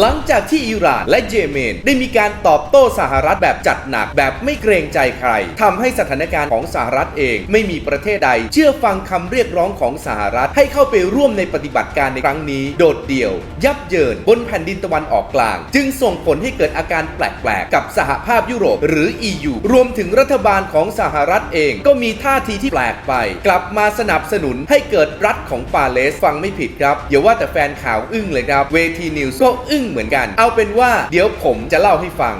หลังจากที่อิหร่านและเยเมน ได้มีการตอบโต้สหรัฐแบบจัดหนักแบบไม่เกรงใจใครทำให้สถานการณ์ของสหรัฐเอง ไม่มีประเทศใด เชื่อฟังคำเรียกร้องของสหรัฐให้เข้าไปร่วมในปฏิบัติการในครั้งนี้ โดดเดี่ยว ยับเยินบนแผ่นดินตะวันออกกลาง จึงส่งผลให้เกิดอาการแปลกๆ กับสหภาพยุโรป หรือ EU รวมถึงรัฐบาลของสหรัฐเอง ก็มีท่าทีที่แปลกไป กลับมาสนับสนุนให้เกิดรัฐของปาเลสฟังไม่ผิดครับอย่าว่าแต่แฟนข่าวอึ้งเลยครับเวทีนิวส์ก็อึงเหมือนกัน เอาเป็นว่าเดี๋ยวผมจะเล่าให้ฟัง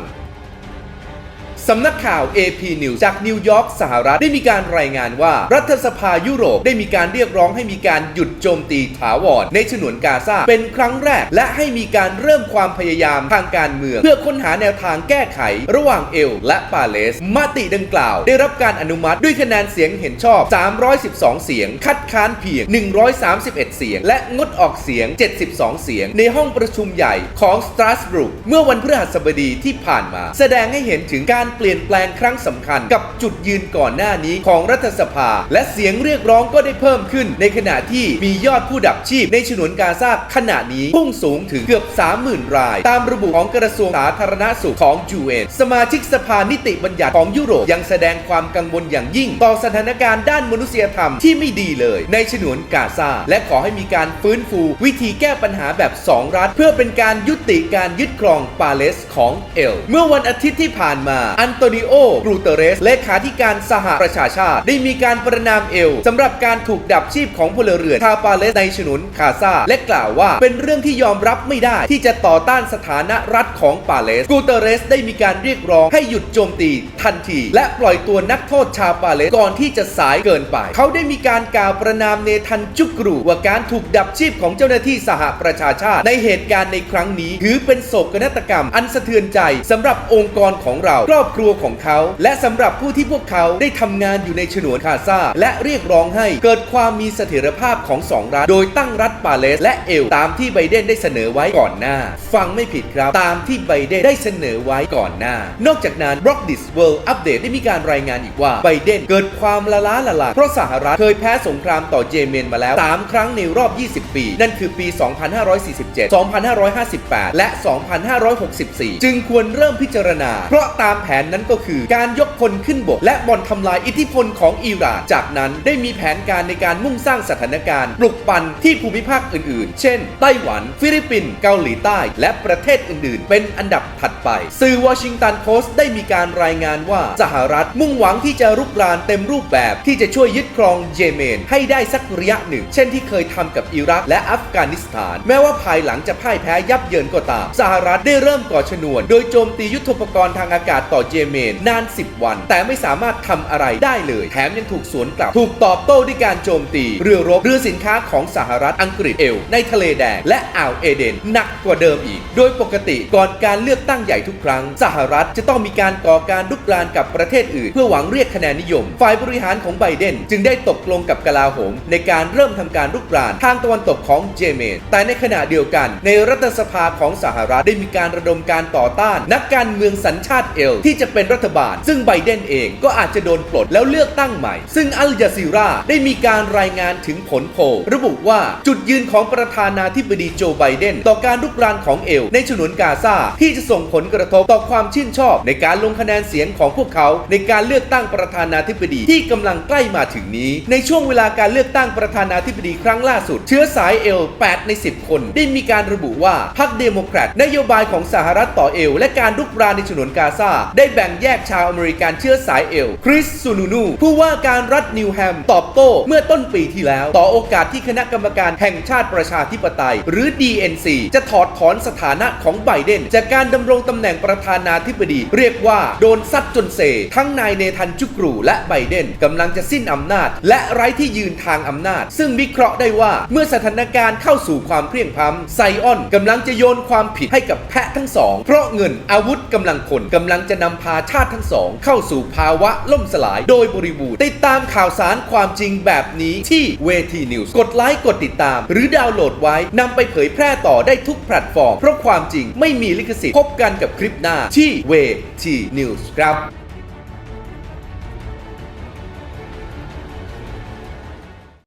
สำนักข่าว AP News จากนิวยอร์กสหรัฐได้มีการรายงานว่า รัฐสภายุโรปได้มีการเรียกร้องให้มีการหยุดโจมตีถาวรในฉนวนกาซาเป็นครั้งแรก และให้มีการเริ่มความพยายามทางการเมือง เพื่อค้นหาแนวทางแก้ไข ระหว่างเอลและปาเลสมติดังกล่าว ได้รับการอนุมัติด้วยคะแนนเสียงเห็นชอบ 312 เสียง คัดค้านเพียง 131 เสียง และงดออกเสียง 72 เสียง ในห้องประชุมใหญ่ของสตราสบรุกเมื่อวันพฤหัสบดีที่ผ่านมา แสดงให้เห็นถึงการเปลี่ยนแปลงครั้งสำคัญ กับจุดยืนก่อนหน้านี้ของรัฐสภา และเสียงเรียกร้องก็ได้เพิ่มขึ้น ในขณะที่มียอดผู้ดับชีพในฉนวนกาซาขณะนี้พุ่งสูงถึงเกือบ 30,000 ราย ตามระบุของกระทรวงสาธารณสุขของจูเอนสมาชิกสภานิติบัญญัติของยุโรปยังแสดงความกังวลอย่างยิ่ง ต่อสถานการณ์ด้านมนุษยธรรมที่ไม่ดีเลย ในฉนวนกาซาและขอให้มีการฟื้นฟู วิธีแก้ปัญหาแบบ 2 รัฐ เพื่อเป็นการยุติการยึดครองปาเลสของเอล เมื่อวันอาทิตย์ที่ผ่านมาอันโตนิโอกรูเตเรสเลขาธิการสหประชาชาติ ได้มีการประนามเอลสำหรับการถูกดับชีพของพลเรือนชาวปาเลสในฉนวนคาซาและกล่าวว่าเป็นเรื่องที่ยอมรับไม่ได้ที่จะต่อต้านสถานะรัฐของปาเลสกูเตเรสได้มีการเรียกร้องให้หยุดโจมตีทันที และปล่อยตัวนักโทษชาวปาเลสก่อนที่จะสายเกินไป เขาได้มีการกล่าวประนามเนทันจุกรูว่าการถูกดับชีพของเจ้าหน้าที่สหประชาชาติ ในเหตุการณ์ในครั้งนี้ ถือเป็นโศกนาฏกรรม อันสะเทือนใจสำหรับองค์กรของเราครอบครัวของเขา และสำหรับผู้ที่พวกเขาได้ทำงานอยู่ในฉนวนคาซาและเรียกร้องให้เกิดความมีเสถียรภาพของสองรัฐ โดยตั้งรัฐปาเลสและเอล ตามที่ไบเดนได้เสนอไว้ก่อนหน้า ฟังไม่ผิดครับ ตามที่ไบเดนได้เสนอไว้ก่อนหน้า นอกจากนั้น b r o c k d i s World Update ได้มีการรายงานอีกว่าไบเดนเกิดความละล้าละลังเพราะสหรัฐเคยแพ้สงครามต่อเยเมนมาแล้ว 3 ครั้งในรอบ 20 ปี นั่นคือปี 2547 2558 และ 2564 จึงควรเริ่มพิจารณา เพราะตามแผนนั้นก็คือ การยกพลขึ้นบก และบ่อนทำลายอิทธิพลของอิหร่าน จากนั้นได้มีแผนการในการมุ่งสร้างสถานการณ์ปลุกปั่นที่ภูมิภาคอื่นๆ เช่น ไต้หวัน ฟิลิปปินส์เกาหลีใต้ และประเทศอื่นๆ เป็นอันดับถัดไป สื่อวอชิงตันโพสต์ได้มีการรายงานว่าสหรัฐมุ่งหวังที่จะรุกรานเต็มรูปแบบ ที่จะช่วยยึดครองเยเมน ให้ได้สักระยะหนึ่ง เช่นที่เคยทำกับอิรักและอัฟกานิสถาน แม้ว่าภายหลังจะพ่ายแพ้ยับเยินก็ตาม สหรัฐได้เริ่มก่อชนวน โดยโจมตียุทโธปกรณ์ทางอากาศต่อเยเมนนาน 10 วัน แต่ไม่สามารถทำอะไรได้เลย แถมยังถูกสวนกลับ ถูกตอบโต้ด้วยการโจมตี เรือรบเรือสินค้าของสหรัฐอังกฤษเอล ในทะเลแดง และอ่าวเอเดนหนักกว่าเดิมอีก โดยปกติก่อนการเลือกตั้งใหญ่ทุกครั้ง สหรัฐจะต้องมีการก่อการลุกรานกับประเทศอื่น เพื่อหวังเรียกคะแนนนิยม ฝ่ายบริหารของไบเดน จึงได้ตกลงกับกลาโหม ในการเริ่มทำการลุกรานทางตะวันตกของเยเมน แต่ในขณะเดียวกัน ในรัฐสภาของสหรัฐได้มีการระดมการต่อต้าน นักการเมืองสัญชาติเอลที่จะะเป็นรัฐบาล ซึ่งไบเดนเองก็อาจจะโดนปลดแล้วเลือกตั้งใหม่ ซึ่งอัลจาซีราได้มีการรายงานถึงผลโพลระบุว่าจุดยืนของประธานาธิบดีโจไบเดน ต่อการลุกรานของเอล ในฉนวนกาซาที่จะส่งผลกระทบต่อความชื่นชอบ ในการลงคะแนนเสียงของพวกเขาในการเลือกตั้งประธานาธิบดีที่กำลังใกล้มาถึงนี้ ในช่วงเวลาการเลือกตั้งประธานาธิบดีครั้งล่าสุด เชื้อสายเอล 8 ใน 10 คน ได้มีการระบุว่าพรรคเดโมแครตนโยบายของสหรัฐต่อเอล และการลุกรานในฉนวนกาซาได้แบ่งแยกชาวอเมริกันเชื้อสายเอล คริสซูนูนู ผู้ว่าการรัฐนิวแฮม ตอบโต้เมื่อต้นปีที่แล้ว ต่อโอกาสที่คณะกรรมการแห่งชาติประชาธิปไตย หรือ DNC จะถอดถอนสถานะของไบเดน จากการดำรงตำแหน่งประธานาธิบดี เรียกว่าโดนซัดจนเซ ทั้งนายเนทันจุกรูและไบเดนกำลังจะสิ้นอำนาจ และไร้ที่ยืนทางอำนาจ ซึ่งวิเคราะห์ได้ว่าเมื่อสถานการณ์เข้าสู่ความเพลียงพล้ำไซออนกำลังจะโยนความผิดให้กับแพะทั้งสองเพราะเงินอาวุธกำลังคนกำลังจะนำพาชาติทั้งสอง เข้าสู่ภาวะล่มสลายโดยบริบูรณ์ ติดตามข่าวสารความจริงแบบนี้ที่เวทีนิวส์กดไลค์กดติดตาม หรือดาวน์โหลดไว้นำไปเผยแพร่ต่อได้ทุกแพลตฟอร์ม เพราะความจริงไม่มีลิขสิทธิ์พบกันกับคลิปหน้าที่เวทีนิวส์ครับ